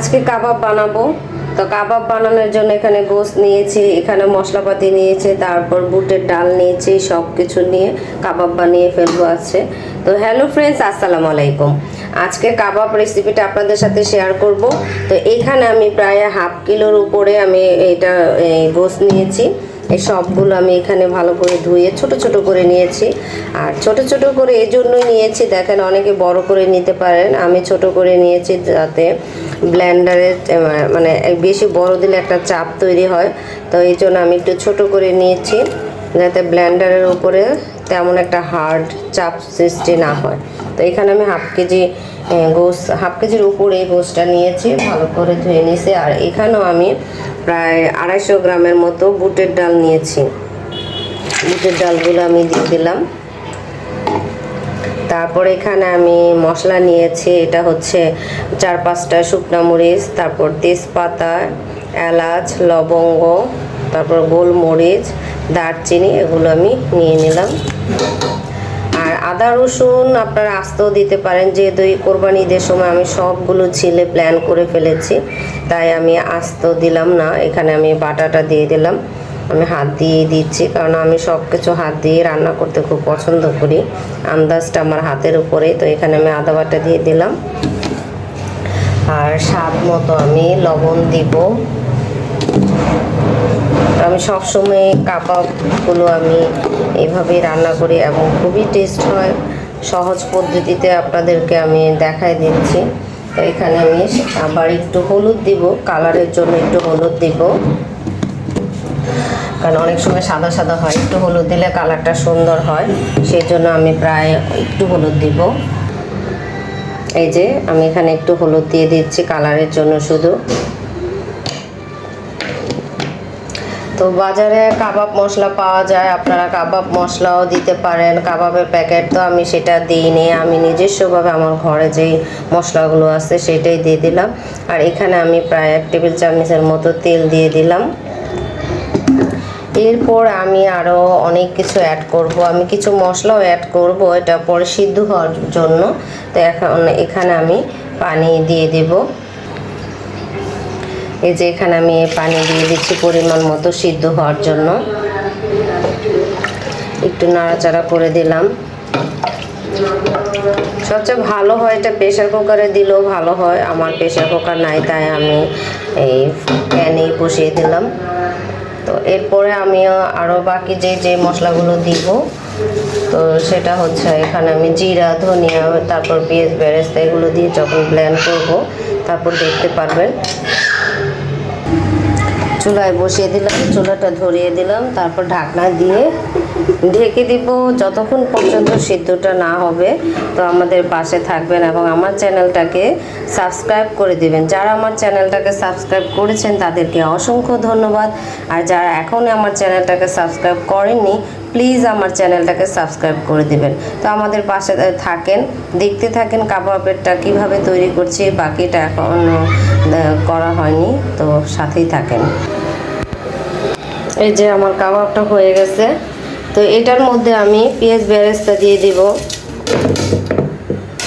আজকে কাবাব বানাবো। তো কাবাব বানানোর জন্য এখানে গোস্ত নিয়েছি, এখানে মশলাপাতি নিয়েছি, তারপর বুটের ডাল নিয়েছি সব কিছু নিয়ে কাবাব বানিয়ে ফেলব আছে তো হ্যালো ফ্রেন্ডস আসসালামু আলাইকুম। আজকে কাবাব রেসিপিটা আপনাদের সাথে শেয়ার করব। তো এখানে আমি প্রায় হাফ কিলোর উপরে আমি এটা গোস্ত নিয়েছি। এই সবগুলো আমি এখানে ভালো করে ধুয়ে ছোট ছোট করে নিয়েছি। আর ছোট ছোট করে এই জন্যই নিয়েছি, দেখেন অনেকে বড় করে নিতে পারেন। আমি ছোট করে নিয়েছি যাতে ব্লেন্ডারে মানে বেশি বড় দিলে একটা চাপ তৈরি হয়। তো এই জন্য আমি একটু ছোট করে নিয়েছি, যাতে ব্ল্যান্ডারের উপরে তেমন একটা হার্ড চাপ সৃষ্টি না হয়। তো এখানে আমি হাফ কেজি গোস, হাফ কেজির উপরে এই গোসটা নিয়েছি, ভালো করে ধুয়ে নিয়েছি। আর এখানেও আমি প্রায় আড়াইশো গ্রামের মতো বুটের ডাল নিয়েছি। বুটের ডালগুলো আমি দিয়ে দিলাম। তারপর এখানে আমি মশলা নিয়েছি, এটা হচ্ছে চার পাঁচটা শুকনা মরিচ, তারপর তেজপাতা, এলাচ, লবঙ্গ, তারপর গোলমরিচ, দারচিনি, এগুলো আমি নিয়ে নিলাম। আদা, রসুন আপনারা আস্তেও দিতে পারেন। যেহেতু এই কোরবানি ঈদের সময় আমি সবগুলো ছিলে প্ল্যান করে ফেলেছি, তাই আমি আস্ত দিলাম না। এখানে আমি বাটাটা দিয়ে দিলাম। আমি হাত দিয়ে দিচ্ছি, কারণ আমি সব কিছু হাত দিয়ে রান্না করতে খুব পছন্দ করি। আন্দাজটা আমার হাতের উপরে তো এখানে আমি আদা বাটা দিয়ে দিলাম। আর স্বাদ মতো আমি লবণ দিব। আমি সবসময় কাবাবগুলো আমি এইভাবেই রান্না করি এবং খুবই টেস্ট হয়। সহজ পদ্ধতিতে আপনাদেরকে আমি দেখাই দিচ্ছি। তো এখানে আমি আবার একটু হলুদ দিব কালারের জন্য একটু হলুদ দিব। কারণ অনেক সময় সাদা সাদা হয়, একটু হলুদ দিলে কালারটা সুন্দর হয়। সেই জন্য আমি প্রায় একটু হলুদ দিব। এই যে আমি এখানে একটু হলুদ দিয়ে দিচ্ছি কালারের জন্য শুধু। তো বাজারে কাবাব মশলা পাওয়া যায়, আপনারা কাবাব মশলাও দিতে পারেন। কাবাবের প্যাকেট তো আমি সেটা দিইনি, আমি নিজস্বভাবে আমার ঘরে যেই মশলাগুলো আছে সেটাই দিয়ে দিলাম। আর এখানে আমি প্রায় এক টেবিল চামচের মতো তেল দিয়ে দিলাম। এরপর আমি আরও অনেক কিছু অ্যাড করব। আমি কিছু মশলাও অ্যাড করব, এটা পরে সিদ্ধ হওয়ার জন্য। তো এখন এখানে আমি পানি দিয়ে দেবো। এই যে এখানে আমি পানি দিয়ে দিচ্ছি পরিমাণ মতো সিদ্ধ হওয়ার জন্য। একটু নাড়াচাড়া করে দিলাম। সবচেয়ে ভালো হয় এটা প্রেশার কুকারে দিলেও ভালো হয়, আমার প্রেশার কুকার নাই, তাই আমি এই প্যানেই বসিয়ে দিলাম। তো এরপরে আমি আরও বাকি যে যে মশলাগুলো দিব, তো সেটা হচ্ছে এখানে আমি জিরা, ধনিয়া, তারপর পেঁয়াজ, বেরেস্তা এগুলো দিয়ে যখন ব্লেন্ড করব, তারপর দেখতে পারবেন। চুলায় বসিয়ে দিলাম চুলাটা ধরিয়ে দিলাম তারপর ঢাকনা দিয়ে ঢেকে দিব, যতক্ষণ পর্যন্ত সিদ্ধটা না হবে, তো আমাদের পাশে থাকবেন এবং আমার চ্যানেলটাকে সাবস্ক্রাইব করে দিবেন। যারা আমার চ্যানেলটাকে সাবস্ক্রাইব করেছেন, তাদেরকে অসংখ্য ধন্যবাদ। আর যারা এখনও আমার চ্যানেলটাকে সাবস্ক্রাইব করেননি, প্লিজ আমার চ্যানেলটাকে সাবস্ক্রাইব করে দিবেন। তো আমাদের পাশে থাকেন, দেখতে থাকেন কাবাবেরটা কীভাবে তৈরি করছি, বাকিটা এখনও করা হয়নি, তো সাথেই থাকেন। এই যে আমার কাবাবটা হয়ে গেছে। তো এটার মধ্যে আমি পেঁয়াজ বেরেস্তা দিয়ে দিব।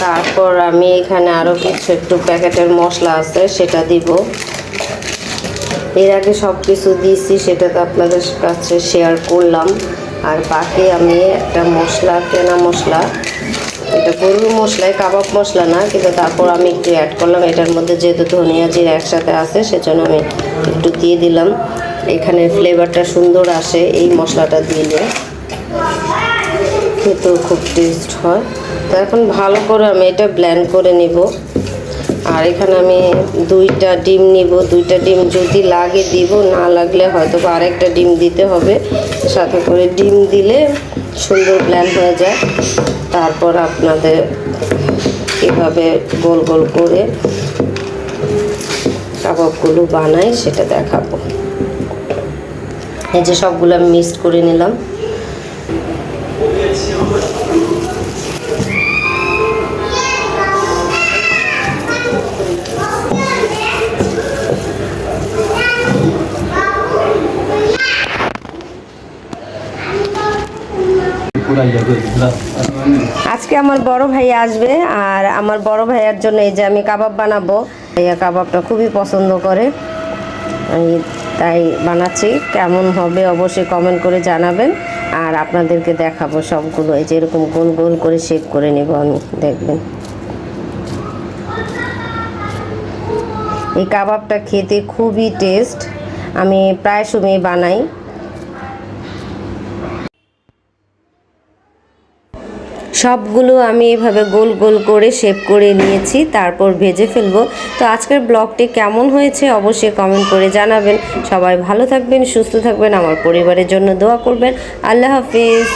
তারপর আমি এখানে আরও কিছু একটু প্যাকেটের মশলা আছে, সেটা দিব। এর আগে সব কিছু দিয়েছি, সেটা তো আপনাদের কাছে শেয়ার করলাম। আর বাকি আমি একটা মশলা, কেনা মশলা। এটা গরুর মশলায় কাবাব মশলা না, কিন্তু তারপর আমি একটু অ্যাড করলাম। এটার মধ্যে যেহেতু ধনিয়া জিরা একসাথে আছে, সেজন্য আমি একটু দিয়ে দিলাম। এখানে ফ্লেভারটা সুন্দর আসে, এই মশলাটা দিয়ে দিলে। খেতেও খুব টেস্ট হয়। তো এখন ভালো করে আমি এটা ব্ল্যান্ড করে নিব। আর এখানে আমি দুইটা ডিম নিব। দুইটা ডিম যদি লাগে দিব, না লাগলে হয়তো বা আরেকটা ডিম দিতে হবে। সাথে করে ডিম দিলে সুন্দর ব্ল্যান্ড হয়ে যায়। তারপর আপনাদের কীভাবে গোল গোল করে কাবাবগুলো বানাই, সেটা দেখাবো। এই যে সবগুলো আমি মিক্সড করে নিলাম। আজকে আমার বড় ভাই আসবে আর আমার বড় ভাইয়ার জন্য এই যে আমি কাবাব বানাবো। ভাইয়া কাবাবটা খুবই পছন্দ করে। তাই বানাচ্ছি। কেমন হবে অবশ্যই কমেন্ট করে জানাবেন। আর আপনাদেরকে দেখাবো সবগুলো। এই যে এরকম গোল গোল করে শেপ করে নেব আমি। দেখবেন। এই কাবাবটা খেতে খুবই টেস্ট আমি প্রায় সময় বানাই। সবগুলো আমি এভাবে গোল গোল করে শেপ করে নিয়েছি, তারপর ভেজে ফেলব। তো আজকের ব্লগটি কেমন হয়েছে অবশ্যই কমেন্ট করে জানাবেন। সবাই ভালো থাকবেন, সুস্থ থাকবেন, আমার পরিবারের জন্য দোয়া করবেন। আল্লাহ হাফিজ।